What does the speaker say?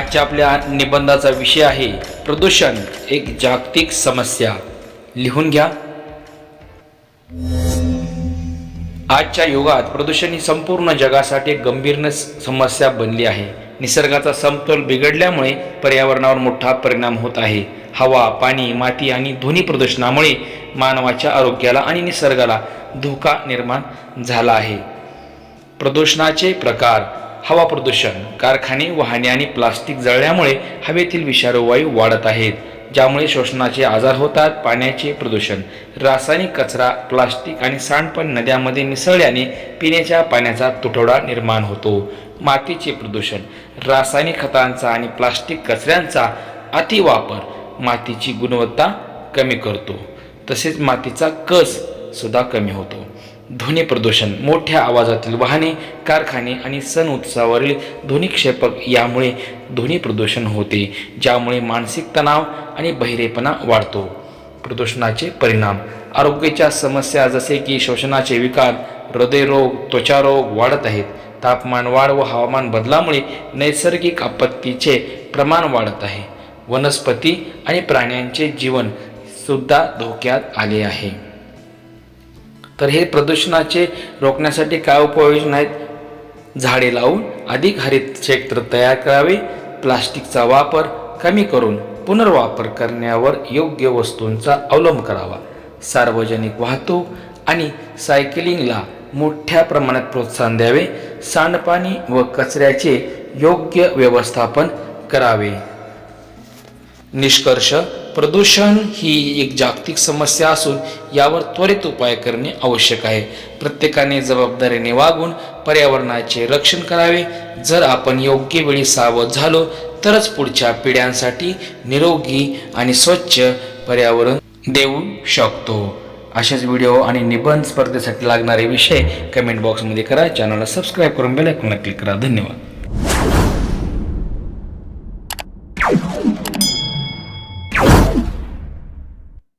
आजच्या आपल्या निबंधाचा विषय आहे प्रदूषण एक जागतिक समस्या. लिहून घ्या. आजच्या युगात प्रदूषण ही संपूर्ण जगासाठी एक गंभीर समस्या बनली आहे. निसर्गाचा समतोल बिघडल्यामुळे पर्यावरणावर मोठा परिणाम होत आहे. हवा पाणी माती आणि ध्वनी प्रदूषणामुळे मानवाच्या आरोग्याला आणि निसर्गाला धोका निर्माण झाला आहे. प्रदूषणाचे प्रकार हवा प्रदूषण कारखाने वाहने आणि प्लास्टिक जळल्यामुळे हवेतील विषारू वायू वाढत आहेत ज्यामुळे शोषणाचे आजार होतात पाण्याचे प्रदूषण. रासायनिक कचरा प्लास्टिक आणि सांडपण नद्यांमध्ये मिसळल्याने पिण्याच्या पाण्याचा तुटवडा निर्माण होतो. मातीचे प्रदूषण रासायनिक खतांचा आणि प्लास्टिक कचऱ्यांचा अतिवापर मातीची गुणवत्ता कमी करतो. तसेच मातीचा कस सुद्धा कमी होतो. ध्वनी प्रदूषण मोठ्या आवाजातील वाहने कारखाने आणि सण उत्सवावरील ध्वनिक्षेपक यामुळे ध्वनी प्रदूषण होते ज्यामुळे मानसिक तणाव आणि बहिरेपणा वाढतो. प्रदूषणाचे परिणाम आरोग्याच्या समस्या जसे की श्वसनाचे विकार हृदयरोग त्वचारोग वाढत आहेत. तापमान वाढ व हवामान बदलामुळे नैसर्गिक आपत्तीचे प्रमाण वाढत आहे. वनस्पती आणि प्राण्यांचे जीवन सुद्धा धोक्यात आले आहे. तर हे प्रदूषणाचे रोखण्यासाठी काय उपाययोजना आहेत झाडे लावून अधिक हरित क्षेत्र तयार करावे. प्लास्टिकचा वापर कमी करून पुनर्वापर करण्यावर योग्य वस्तूंचा अवलंब करावा. सार्वजनिक वाहतूक आणि सायकलिंगला मोठ्या प्रमाणात प्रोत्साहन द्यावे. सांडपाणी व कचऱ्याचे योग्य व्यवस्थापन करावे. निष्कर्ष प्रदूषण ही एक जागतिक समस्या असून यावर त्वरित उपाय करणे आवश्यक आहे. प्रत्येकाने जबाबदारीने वागून पर्यावरणाचे रक्षण करावे. जर आपण योग्य वेळी सावध झालो तरच पुढच्या पिढ्यांसाठी निरोगी आणि स्वच्छ पर्यावरण देऊ शकतो. असेच व्हिडिओ आणि निबंध स्पर्धेसाठी लागणारे विषय कमेंट बॉक्समध्ये करा. चॅनलला सबस्क्राईब करून बेल आयकॉनला क्लिक करा. धन्यवाद.